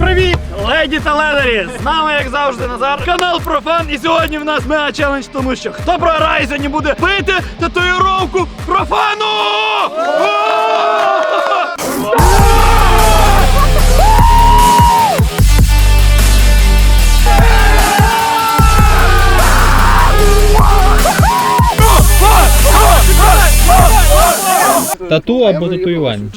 привіт, леді та ледері! З нами, як завжди, Назар, канал Профан. І сьогодні в нас мега челендж, тому що хто програє сьогодні буде бити татуїровку профану! Тату або татуювання.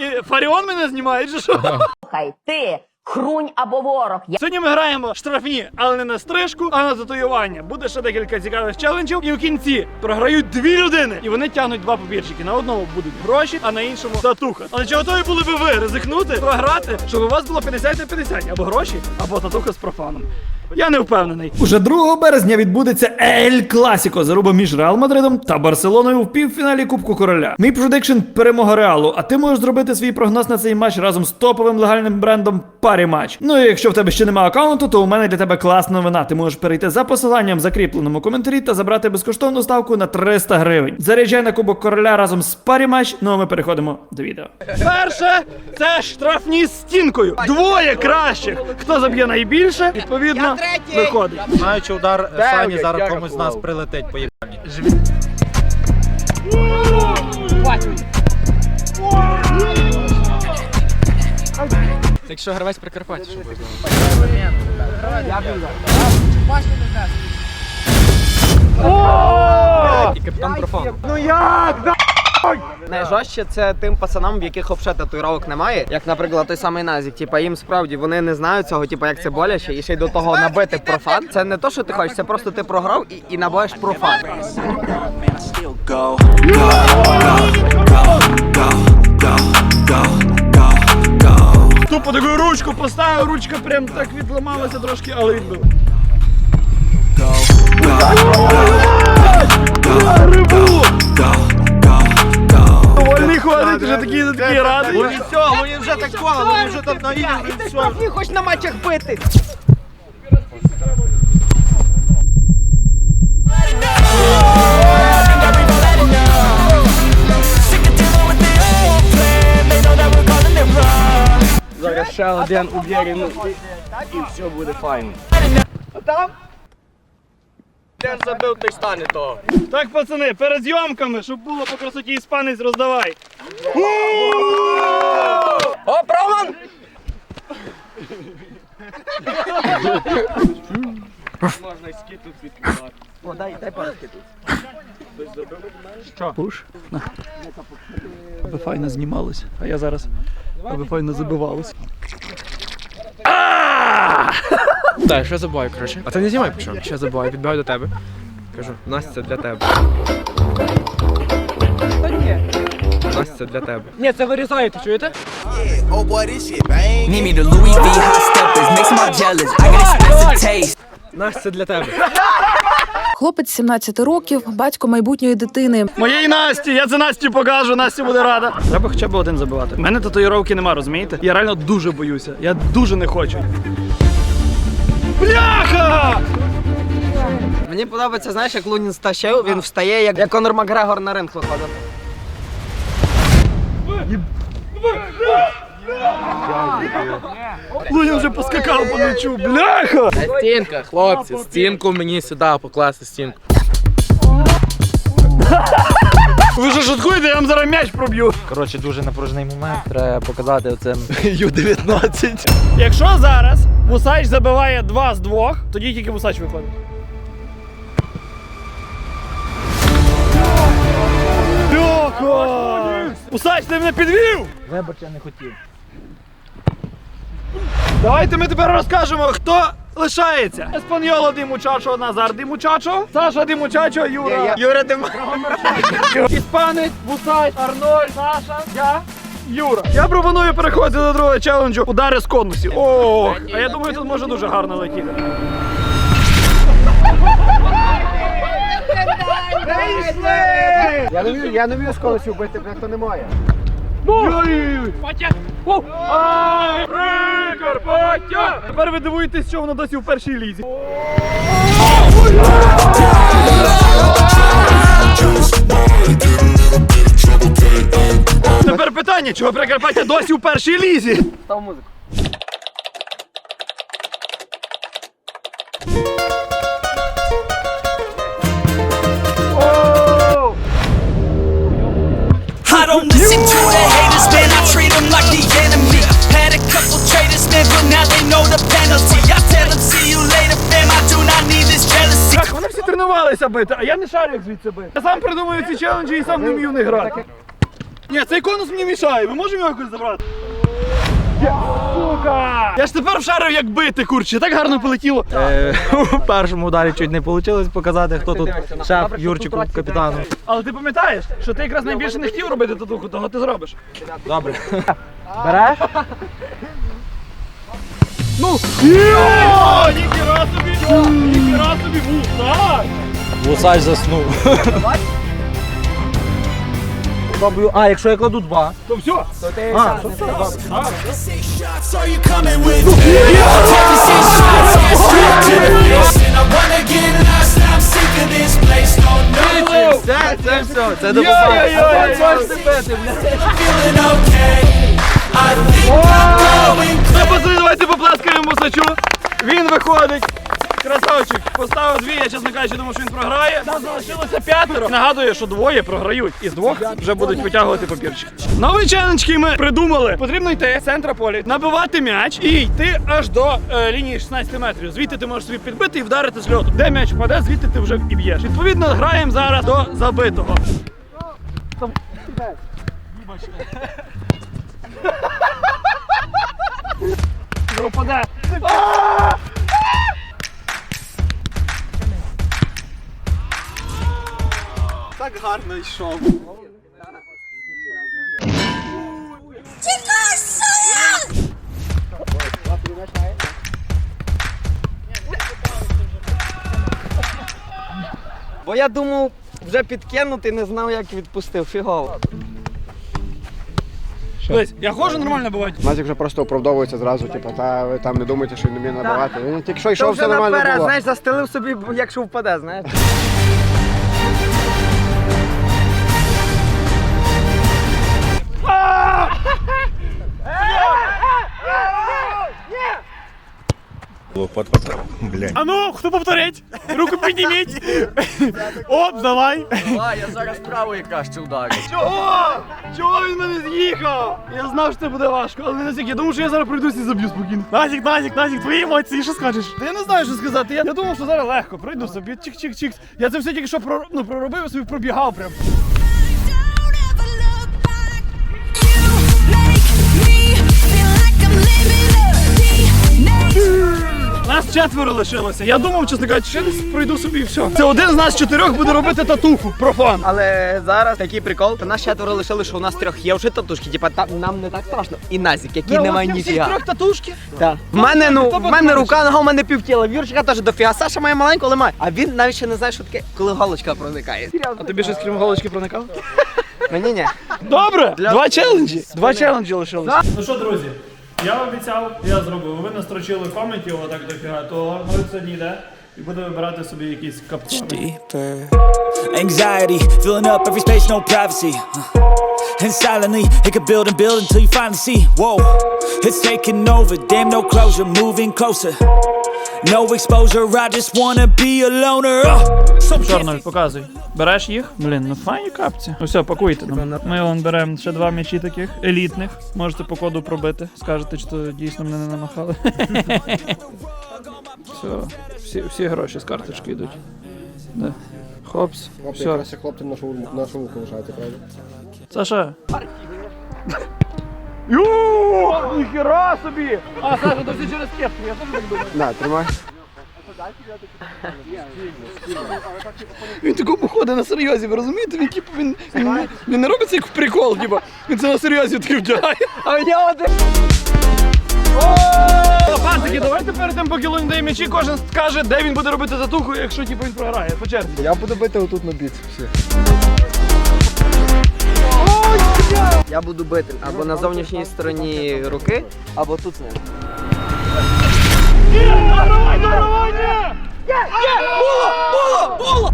І Фаріон мене знімає, чи що? Слухай, ти хрунь або ворог. Я Сьогодні ми граємо штрафні, але не на стрижку, а на татуювання. Буде ще декілька цікавих челенджів. І в кінці програють дві людини, і вони тягнуть два папірчики. На одному будуть гроші, а на іншому татуха. Але чи готові були би ви ризикнути, програти, щоб у вас було 50 на 50? або гроші, або татуха з профаном? Я не впевнений. Уже 2 березня відбудеться Ель Класіко заруба між Реал Мадридом та Барселоною в півфіналі Кубку Короля. Мій предикшн перемога Реалу, а ти можеш зробити свій прогноз на цей матч разом з топовим легальним брендом Парі Матч. Ну і якщо в тебе ще немає аккаунту, то у мене для тебе класна новина. Ти можеш перейти за посиланням в закріпленому коментарі та забрати безкоштовну ставку на 300 гривень. Заряджай на Кубок Короля разом з Парі Матч. Ну а ми переходимо до відео. Перше це штрафні з стінкою. Двоє кращих. Хто заб'є найбільше, відповідно, виходить. Знаючи удар Сані, зараз комусь з нас прилетить по їбальні. Якщо гравець Прикарпаття, що буде? І капітан профан. Найжорстче це тим пацанам, в яких взагалі татуїровок немає. Як, наприклад, той самий Назік. Типа їм справді вони не знають цього, типа як це боляче, і ще й до того набити профан. Це не то, що ти хочеш, це просто ти програв і, і набуваєш профан. Тупо таку ручку поставив, ручка прям так відламалася трошки, але відбив. Рибу! Ходить, вже такий такий радий. Все, вони вже так коли, вони вже там наїли. Ти хоч на матчах бити. Зараз ще один уверен і все буде файно. Там? Де забив, той стане того. Так, пацани, перед зйомками, щоб було по красоті іспанець, роздавай. О, Проман! Можна і скиту відкривати. О, дай, дай пару скиту. Пуш. Аби файно знімалось, а я зараз аби файно забивалось. Так, що забуваю, коротше. А ти не знімай почав. Що забуваю, підбігаю до тебе. Кажу, Настя, це для тебе. Настя, це для тебе. Ні, це вирізаєте, чуєте? Need me the Louis V hot steppers, makes my jealous. I got expensive taste. Настя, це для тебе. Хлопець 17 років, батько майбутньої дитини. Моєї Насті, я це Насті покажу, Настя буде рада. Треба хоча б один забивати. У мене татуїровки нема, розумієте? Я реально дуже боюся. Я дуже не хочу. Бляха! Мені подобається, знаєш, як Лунін стащив, він встає, як, як Конор Макгрегор на ринг виходить. Лунін вже поскакав по ночу. Бляха! Стінка, хлопці, стінку мені сюди покласти стінку. Ви що шуткуєте, я вам зараз м'яч проб'ю. Коротше, дуже напружений момент. Треба показати оцим Ю-19. Якщо зараз Вусач забиває два з двох, тоді тільки Вусач виходить. Усач, ти мене підвів! Вибач, я не хотів. Давайте ми тепер розкажемо, хто лишається. Еспаньоло Ди Мучачо, Назар Ди Мучачо, Саша Ди Мучачо, Юра. Юра Дим... Іспанець, Вусач, Арнольд, Саша, я. Юра. Я пропоную переходити до другого челенджу удари з конусів. Ох, а я думаю, тут може дуже гарно летіти. Я не вмію, я не вмію з колесів бити, як то немає. Ой-ой-ой! Прикарпаття! Тепер ви дивуєтесь, що воно досі в першій лізі. Тепер питання, чого Прикарпаття досі в першій лізі? Став музику. Now they know the penalty. I tell them, see you later, fam. I do not need this jealousy. Так, вони всі тренувалися бити, а я не шарю, як звідси бити. Я сам придумую ці челенджі і сам не вмію них грати. Ні, цей конус мені мішає, ми можемо його якось забрати? Сука! Я ж тепер вшарив, як бити, курче, так гарно полетіло. У першому ударі чуть не вийшло показати, хто тут шеф Юрчику, капітану. Але ти пам'ятаєш, що ти якраз найбільше не хотів робити татуху, того ти зробиш. Добре. Береш? Ну, йо, ніхіра собі, йо, ніхіра собі, ву, так. Заснув. А, якщо я кладу два. То все. А, то все. Are you coming with me? Taking six виходить. Красавчик, поставив дві, я чесно кажучи, думав, що він програє. Нам залишилося п'ятеро. Нагадую, що двоє програють. Із двох вже будуть витягувати папірчик. Новий челендж, який ми придумали. Потрібно йти з центра поля, набивати м'яч і йти аж до е, лінії 16 метрів. Звідти ти можеш собі підбити і вдарити з льоту. Де м'яч впаде, звідти ти вже і б'єш. Відповідно, граємо зараз до забитого. Пропаде. Так гарно йшов. Бо я думав вже підкинути, не знав, як відпустив. Фігово. Дивись, я ходжу нормально бувати. Назік вже просто оправдовується зразу, типу, та ви там не думайте, що він не вміє набивати. Він тільки що Що йшов, все нормально було. знаєш, застелив собі, якщо впаде, знаєш. А ну, хто повторить? Руку підніміть. Оп, давай. Давай, я зараз правий краще ударю. Чого? Чого він мене з'їхав? Я знав, що це буде важко, але не. Я думав, що я зараз пройдусь і заб'ю спокійно. Назік, Назік, Назік, твої емоції, що скажеш? Та я не знаю, що сказати. Я, я думав, що зараз легко. Пройду собі, чик-чик-чик. Я це все тільки що прор... ну, проробив, собі пробігав прям. Четверо лишилося. Я думав, чесно кажучи, ще десь пройду собі і все. Це один з нас чотирьох буде робити татуху. Профан. Але зараз такий прикол. Та нас четверо лишили, що у нас трьох є вже татушки. Типа там нам не так страшно. І Назік, який не має ніфіга. трьох татушки. Так. В мене, ну, в мене рука, нога, в мене півтіла. В Юрчика теж дофіга. Саша має маленьку, але має. А він навіть ще не знає, що таке, коли галочка проникає. А тобі щось крім голочки проникало? Мені ні. Добре, два челенджі. Два челенджі лишилося. Ну що, друзі, я обіцяв, я зробив. Ви настрочили в його так дофіга, то це йде і буде вибирати собі якісь deeper. Anxiety filling up every space, no privacy. Uh, And silently, it could build and build until you finally see. Whoa, it's taking over. Damn, no closure, moving closer. No exposure, I just wanna be a loner. Uh, показуй. Береш їх? Блін, ну файні капці. Ну все, пакуйте нам. Ми вон беремо ще два м'ячі таких елітних. Можете по коду пробити. Скажете, що дійсно мене не намахали. Все, всі, всі гроші з карточки йдуть. Да. Хопс. Хлопці, Все. краще хлопці на шоу на шоу лишаєте, правда? Саша. Йо, ніхера собі! А, Саша, то все через кепку, я теж так думаю. На, тримай. Він тако походить на серйозі, ви розумієте? Він типу він, він, він не робить це як в прикол, типу. Він це на серйозі таки вдягає. А нього один. Пантики, давайте перед тим, поки Лунь дає м'ячі, кожен скаже, де він буде робити татуху, якщо типу він програє. По черзі. Я буду бити отут на біц. Я буду бити або на зовнішній стороні руки, або тут не. Давай, давай, ні! Було!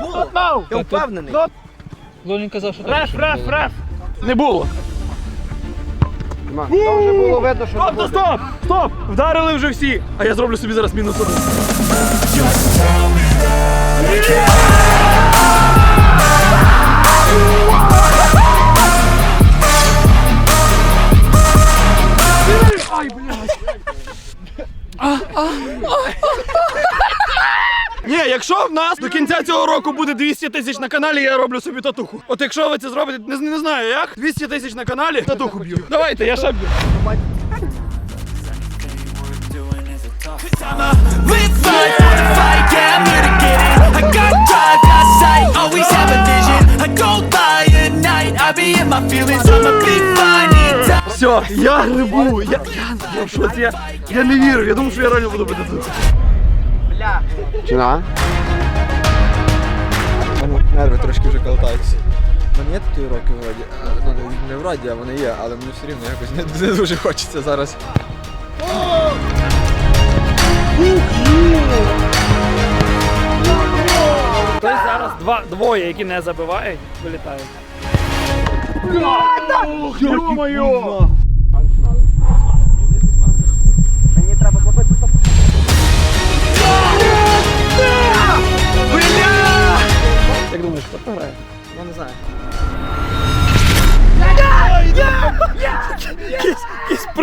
Було! Я впевнений. Лунін казав, що Фреш, фреш, фреш! Не було. Там вже було видно, що Стоп, стоп, стоп! Стоп! Вдарили вже всі! А я зроблю собі зараз мінус один. Ні, якщо в нас до кінця цього року буде 200 тисяч на каналі, я роблю собі татуху. От якщо ви це зробите, не, не знаю як, 200 тисяч на каналі, татуху б'ю. Давайте, я ще б'ю. To get it. I got drive, got sight, always have a vision. I go by at night, I be in my feelings. I'ma be fine. Все, я грибу. Я, я, я, в шоці, я, я не вірю, я думав, що я реально буду бити тут. Чина? Нерви трошки вже калтаються. У мене є татуїровки вроді, ну не- не вроді, а вони є, але мені все рівно якось не, не дуже хочеться зараз. Хтось зараз два, двоє, які не забивають, вилітають. Йо-моє! Мені треба топ. Як думаєш, хто програє? Я не знаю.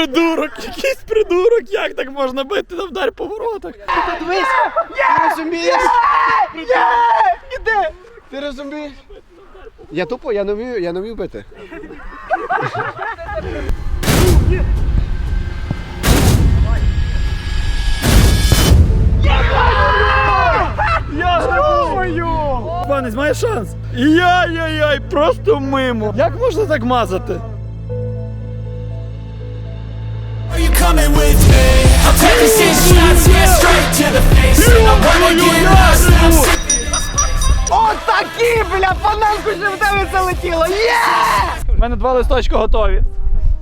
Придурок, якийсь придурок, як так можна бити на вдар по воротах? Дивись! Ти розумієш? Іди! Ти розумієш? Я тупо, я не вмію, я не вмію бити. Я думаю! Панець, має шанс. Яй-яй-яй, просто мимо. Як можна так мазати? Coming with me? I'm taking six shots, yeah, straight to the face. And I wanna get lost, and I'm sick. Отакі, бля, пананку ще в тебе залетіло! Є! У мене два листочки готові.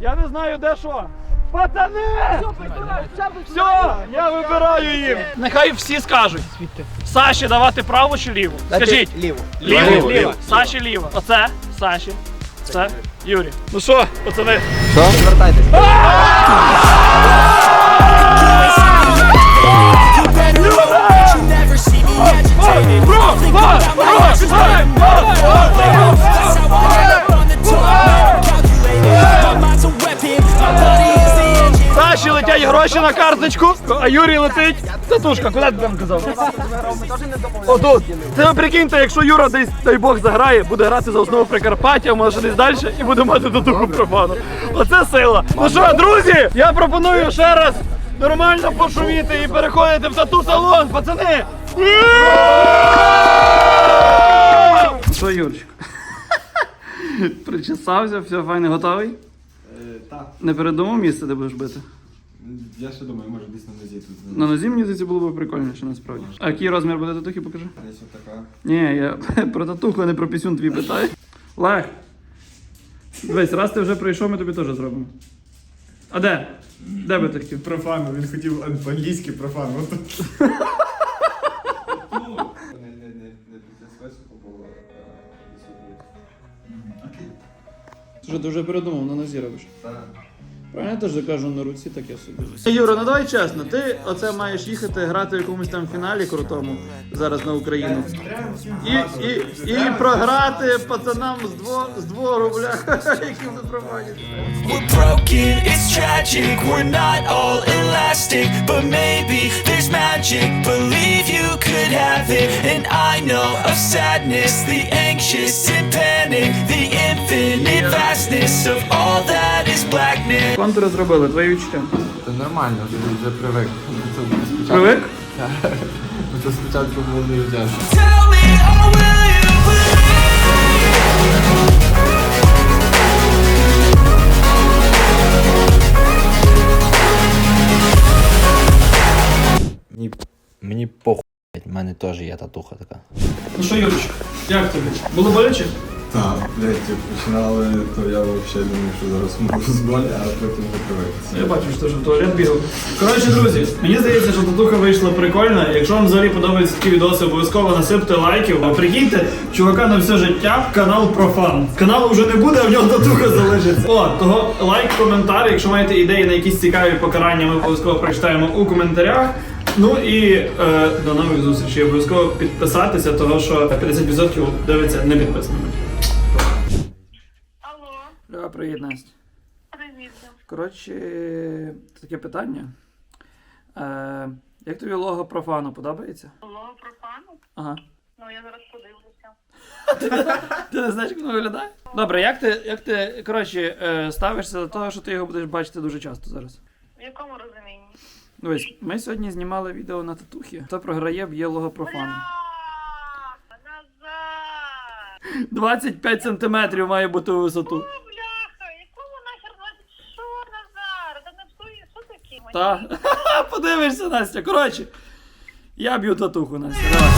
Я не знаю, де що. Пацани! Все, я вибираю їм. Нехай всі скажуть. Саші давати право чи ліву? Скажіть. Ліво. Ліво, Ліво, ліво. Саші ліво. Оце Саші. Це Юрій. Ну що, пацани? Звертайтесь. Гроші на карточку, а Юрій летить. Татушка, куди ти там казав? Отут. Це ви прикиньте, якщо Юра десь, дай Бог, заграє, буде грати за основу Прикарпаття, може десь далі і буде мати татуху профану. Оце сила. Ну що, друзі, я пропоную ще раз нормально пошуміти і переходити в тату-салон, пацани. Що, Юрчик? Причесався, все файно, готовий? Так, Не передумав місце, де будеш бити? Я ще думаю, може десь на нозі тут. На нозі мені здається було б прикольніше насправді. А який розмір буде татухи, покажи? Десь отака. Ні, я про татуху, а не про пісюн твій питаю. Лех. Дивись, раз ти вже прийшов, ми тобі теж зробимо. А де? Де би ти хотів? Профану, він хотів ан- по-англійськи профану. Що ти вже передумав, на нозі робиш? Так. Правильно я теж закажу на руці таке собі. Юра, ну давай чесно, ти оце маєш їхати грати в якомусь там фіналі крутому зараз на Україну. І, і, і програти пацанам з дво, з двору, бля, які ви проводять. We're broken, it's tragic. We're not all elastic, but maybe there's magic. Believe you could have it. And I know of sadness, the anxious and panic, the infinite vastness of all that is blackness. Контури зробили, твої відчуття. Це нормально, вже, вже привик. Це спочатку- Привик? Це спочатку було дуже тяжко. Tell me, oh, will Мені, похуй, в мене теж є татуха така. Ну що, Юрчик, як тобі? Було боляче? Так, блядь, як починали, то я взагалі думав, що зараз можу з болі, а потім привик. Я бачу, що ти вже в туалет бігав. Коротше, друзі, мені здається, що татуха вийшла прикольна. Якщо вам взагалі подобаються такі відоси, обов'язково насипте лайків. А прикиньте, чувака на все життя канал профан. Каналу вже не буде, а в нього татуха залишиться. О, того лайк, коментар. Якщо маєте ідеї на якісь цікаві покарання, ми обов'язково прочитаємо у коментарях. Ну і е, до нових зустрічей. Обов'язково підписатися, того що 50% дивиться не підписаними. Алло. Льова, привіт, Настя. Привіт. Коротше, таке питання. Е, як тобі лого профану подобається? Лого профану? Ага. Ну я зараз подивлюся. Ти не знаєш, як воно виглядає? Добре, як ти, як ти коротше, е, ставишся до того, що ти його будеш бачити дуже часто зараз? В якому розумінні? Дивись, ми сьогодні знімали відео на татухі. Хто програє, б'є лого профану. 25 сантиметрів має бути у висоту. Бляха, якому нахер 20 що Назар? Та не псує, що таке? Та. Подивишся, Настя. Коротше. Я б'ю татуху, Настя. Давай.